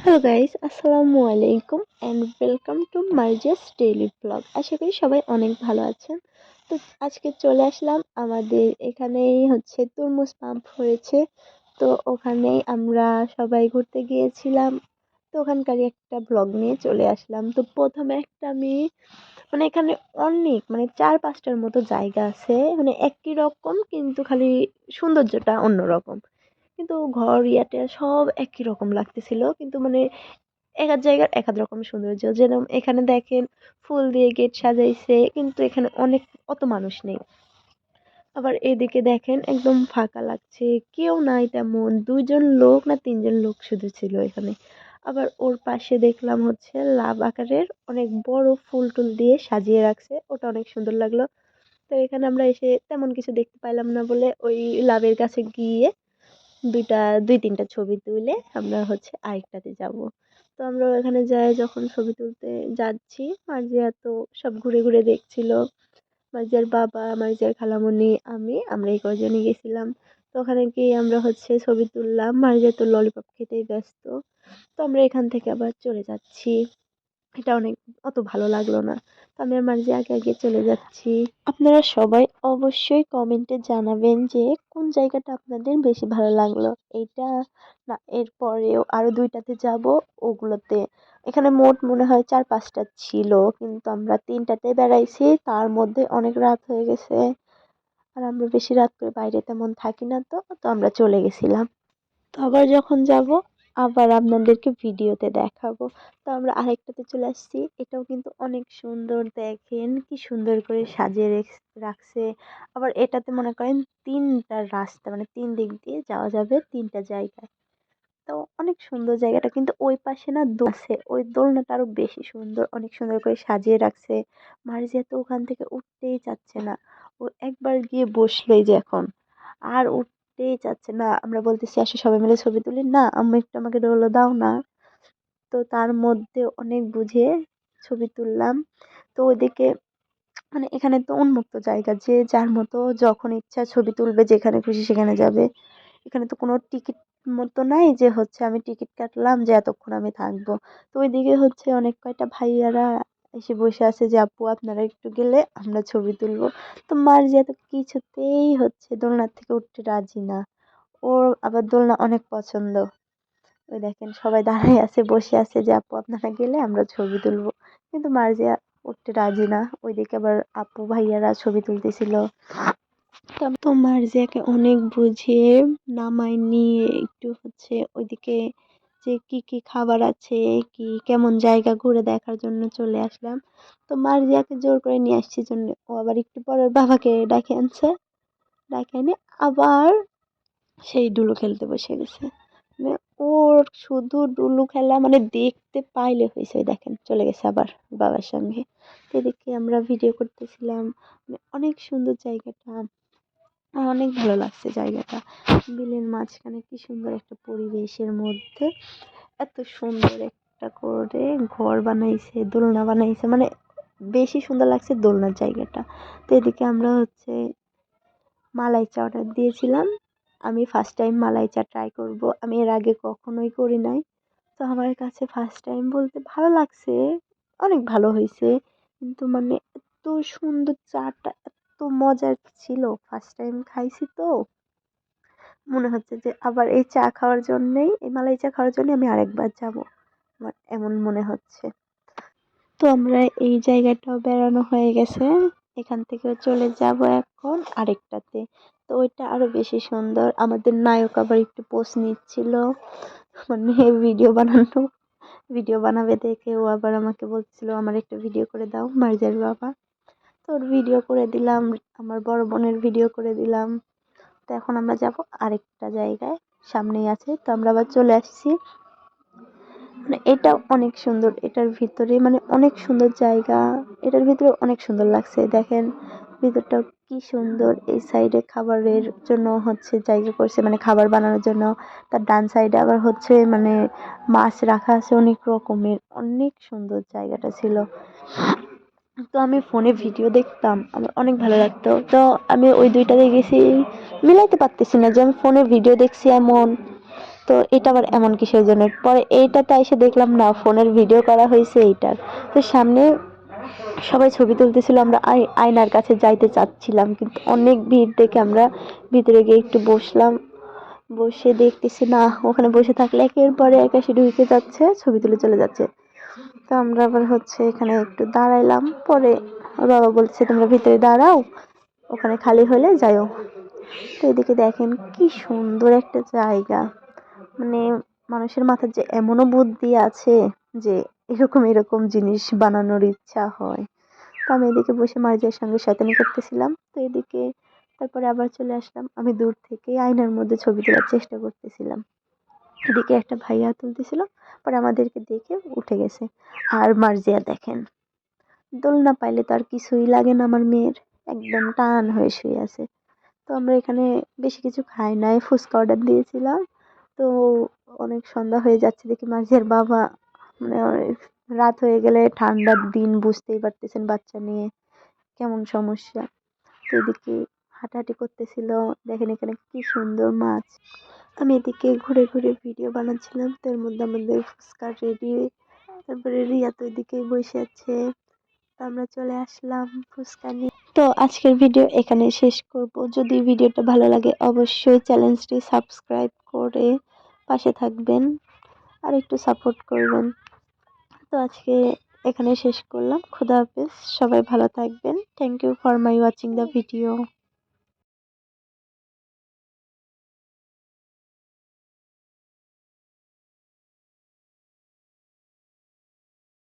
Hello guys আসসালামু আলাইকুম and welcome to Marjas daily blog আশা করি সবাই অনেক ভালো আছেন। তো আজকে চলে আসলাম আমাদের এখানেই হচ্ছে তরমুজ পাম্প হয়েছে। তো ওখানেই আমরা সবাই ঘুরতে গিয়েছিলাম। তো ওখানকারই একটা ব্লগ নিয়ে চলে আসলাম। তো প্রথমে একটা আমি মানে এখানে অনেক মানে চার পাঁচটার মতো জায়গা আছে। মানে একই রকম কিন্তু খালি সৌন্দর্যটা অন্যরকম। কিন্তু ঘর ইয়াতে সব একই রকম লাগতেছিল। কিন্তু মানে এক এক জায়গার এক এক রকম সৌন্দর্য। যেরকম এখানে দেখেন ফুল দিয়ে গেট সাজাইছে, কিন্তু এখানে অনেক, অত মানুষ নেই। আবার এদিকে দেখেন একদম ফাঁকা লাগছে, কেউ নাই তেমন। দুইজন লোক না তিনজন লোক শুধু ছিল এখানে। আবার ওর পাশে দেখলাম হচ্ছে লাভ আকারের অনেক বড় ফুল টুল দিয়ে সাজিয়ে রাখছে। ওটা অনেক সুন্দর লাগল। তো এখানে আমরা এসে তেমন কিছু দেখতে পাইলাম না বলে ওই লাভের কাছে গিয়ে দুইটা, দুই, তিনটা ছবি তুলে আমরা হচ্ছে আরেকটাতে যাব। তো আমরা ওখানে যাই, যখন ছবি তুলতে যাচ্ছি, মার্জিয়া তো সব ঘুরে ঘুরে দেখছিল। মার্জিয়ার বাবা, মার্জিয়ার খালামণি আমি আমরা এই কজনই গেছিলাম। তো ওখানে গিয়ে আমরা হচ্ছে ছবি তুললাম। মার্জিয়া তো ললিপপ খেতেই ব্যস্ত। তো আমরা এখান থেকে আবার চলে যাচ্ছি। এটা অনেক, অত ভালো লাগল না। তো আমি আমার মার্জি আগে আগে চলে যাচ্ছি। আপনারা সবাই অবশ্যই কমেন্টে জানাবেন যে কোন জায়গাটা আপনাদের বেশি ভালো লাগল। এইটা না, এরপরেও আরও দুইটাতে যাব, ওগুলোতে। এখানে মোট মনে হয় চার, পাঁচটা ছিল, কিন্তু আমরা তিনটাতে বেড়াইছি, তার মধ্যে অনেক রাত হয়ে গেছে। আর আমরা বেশি রাত করে বাইরে তেমন থাকি না তো তো আমরা চলে গেছিলাম। তো আবার যখন যাব আবার আপনাদেরকে ভিডিওতে দেখাবো। তো আমরা আরেকটাতে চলে আসছি। এটাও কিন্তু অনেক সুন্দর, দেখেন কি সুন্দর করে সাজিয়ে রাখছে। আবার এটাতে মনে করেন তিনটা রাস্তা মানে তিন দিক দিয়ে যাওয়া যাবে তিনটা জায়গায়। তো অনেক সুন্দর জায়গাটা, কিন্তু ওই পাশে না দোল আছে। ওই দোলনাটা আরও বেশি সুন্দর, অনেক সুন্দর করে সাজিয়ে রাখছে। মার্জিয়া তো ওখান থেকে উঠতেই চাচ্ছে না। ও একবার গিয়ে বসলেই যে এখন। আর উঠতেই চাচ্ছে, না, আমরা বলতেছি, আসো সবাই মিলে ছবি তুলি। না, আম্মু একটু আমাকে দোলো দাও না। তো তার মধ্যে অনেক বুঝে ছবি তুললাম। তো ওইদিকে মানে এখানে তো উন্মুক্ত জায়গা, যে যার মতো যখন ইচ্ছা ছবি তুলবে, যেখানে খুশি সেখানে যাবে। এখানে তো কোনো টিকিট মতো নাই যে হচ্ছে আমি টিকিট কাটলাম, যে এতক্ষণ আমি থাকব। তো ওইদিকে হচ্ছে অনেক কয়টা ভাইয়ারা এসে বসে আছে যে, আপু, আপনারা একটু গেলে আমরা ছবি তুলবো। তো মার মার্জিয়া তো কিছুতেই হচ্ছে দোলনার থেকে উঠতে রাজি না। ওর আবার দোলনা অনেক পছন্দ। ওই দেখেন, সবাই দাঁড়ায় আছে, বসে আছে যে, আপু, আপনারা গেলে আমরা ছবি তুলবো। কিন্তু মার মার্জিয়া উঠতে রাজি না, ওইদিকে আবার আপু ভাইয়ারা ছবি তুলতেছিল। তো মার্জিয়াকে অনেক বুঝিয়ে নামায় নিয়ে একটু হচ্ছে ওইদিকে যে কি কি খাবার আছে, কি, কেমন জায়গা ঘুরে দেখার জন্য চলে আসলাম। তো মার্জিয়াকে জোর করে নিয়ে আসছি জন্য। ও আবার একটু পরে বাবাকে ডাকে আনছে। ডাকে এনে আবার সেই ডুলু খেলতে বসে গেছে। মানে ওর শুধু ডুলু খেলা মানে দেখতে পাইলে হয়েছে দেখেন, চলে গেছে আবার বাবার সঙ্গে। এদিকে আমরা ভিডিও করতেছিলাম। মানে অনেক সুন্দর জায়গাটা। অনেক ভালো লাগছে জায়গাটা। বিলের মাঝখানে কি সুন্দর একটা পরিবেশের মধ্যে এত সুন্দর একটা করে ঘর বানাইছে, দোলনা বানাইছে মানে বেশি সুন্দর লাগছে দোলনার জায়গাটা। তো এদিকে আমরা হচ্ছে মালাই চা অর্ডার দিয়েছিলাম। আমি ফার্স্ট টাইম মালাই চা ট্রাই করব। আমি এর আগে কখনোই করি নাই। তো আমার কাছে ফার্স্ট টাইম বলতে ভালো লাগছে, অনেক ভালো হয়েছে। কিন্তু মানে এত সুন্দর চাটা মজার ছিল? ফার্স্ট টাইম খাইছি তো। মনে হচ্ছে যে আবার এই চা খাওয়ার জন্যেই, এই মালাই চা খাওয়ার জন্যই আমি আরেকবার যাব। আমার এমন মনে হচ্ছে। তো আমরা এই জায়গাটাও বেড়ানো হয়ে গেছে। এখান থেকে চলে যাব এখন আরেকটাতে। তো ওইটা আরও বেশি সুন্দর। আমাদের নায়ক আবার একটু পোস্ট নিচ্ছিল। মানে ভিডিও বানানো। ভিডিও বানাবে দেখে ও আবার আমাকে বলছিল, আমার একটা ভিডিও করে দাও, মার্জার বাবা। তো ওর ভিডিও করে দিলাম, আমার বড় বোনের ভিডিও করে দিলাম। তো এখন আমরা যাব আরেকটা জায়গায়, সামনেই আছে। তো আমরা আবার চলে আসছি। মানে এটা অনেক সুন্দর, এটার ভিতরে মানে অনেক সুন্দর জায়গা। এটার ভিতরে অনেক সুন্দর লাগছে। দেখেন ভিতরটা কি সুন্দর। এই সাইডে খাবারের জন্য হচ্ছে জায়গা করছে মানে খাবার বানানোর জন্য। তার ডান সাইডে আবার হচ্ছে মানে মাছ রাখা আছে, অনেক রকমের। অনেক সুন্দর জায়গাটা ছিল। তো আমি ফোনে ভিডিও দেখতাম, আমার অনেক ভালো লাগতো। তো আমি ওই দুইটাতে গেছি মিলাইতে পারতেছি না যে আমি ফোনে ভিডিও দেখছি এমন। তো এটা আবার এমন কিসের জন্য? পরে এইটাতে এসে দেখলাম, না, ফোনের ভিডিও করা হয়েছে এইটার। তো সামনে সবাই ছবি তুলতেছিল, আমরা আয়নার কাছে যাইতে চাচ্ছিলাম, কিন্তু অনেক ভিড় দেখে আমরা ভিতরে গিয়ে একটু বসলাম। বসে দেখতেছি, না, ওখানে বসে থাকলে একের পরে এক এসে ঢুকে যাচ্ছে, ছবি তুলে চলে যাচ্ছে। তো আমরা আবার হচ্ছে এখানে একটু দাঁড়াইলাম। পরে বাবা বলছে, তোমরা ভিতরে দাঁড়াও, ওখানে খালি হলে যাইও। তো এদিকে দেখেন কি সুন্দর একটা জায়গা। মানে মানুষের মাথার যে এমনও বুদ্ধি আছে যে এরকম এরকম জিনিস বানানোর ইচ্ছা হয়। তো আমি এদিকে বসে মার্জিয়ার সঙ্গে শয়তানি করতেছিলাম। তো এদিকে তারপরে আবার চলে আসলাম। আমি দূর থেকে আয়নার মধ্যে ছবি তোলার চেষ্টা করতেছিলাম। এদিকে একটা ভাইয়া তুলতেছিল, পরে আমাদেরকে দেখে উঠে গেছে। আর মার্জিয়া দেখেন, দোলনা পাইলে তো আর কিছুই লাগে না আমার মেয়ের, একদম টান হয়ে শুয়ে আছে। তো আমরা এখানে বেশি কিছু খাই নাই, ফুচকা অর্ডার দিয়েছিলাম। তো অনেক সন্ধ্যা হয়ে যাচ্ছে, দেখি মাঝের বাবা মানে রাত হয়ে গেলে ঠান্ডার দিন বুঝতেই পারতেছেন বাচ্চা নিয়ে কেমন সমস্যা। তো এদিকে হাঁটাহাঁটি করতেছিল, দেখেন এখানে কি সুন্দর মাছ। আমি এদিকে ঘুরে ঘুরে ভিডিও বানাচ্ছিলাম। তো এর মধ্যে আমাদের ফুচকা রেডি তারপরে রিয়া তো এদিকেই বসে আছে। আমরা চলে আসলাম ফুচকা নিয়ে। তো আজকের ভিডিও এখানে শেষ করব। যদি ভিডিওটা ভালো লাগে অবশ্যই চ্যানেলটি সাবস্ক্রাইব করে পাশে থাকবেন। আর একটু সাপোর্ট করবেন। তো আজকে এখানে শেষ করলাম। খুদা হাফেজ। সবাই ভালো থাকবেন। Thank you for my watching the video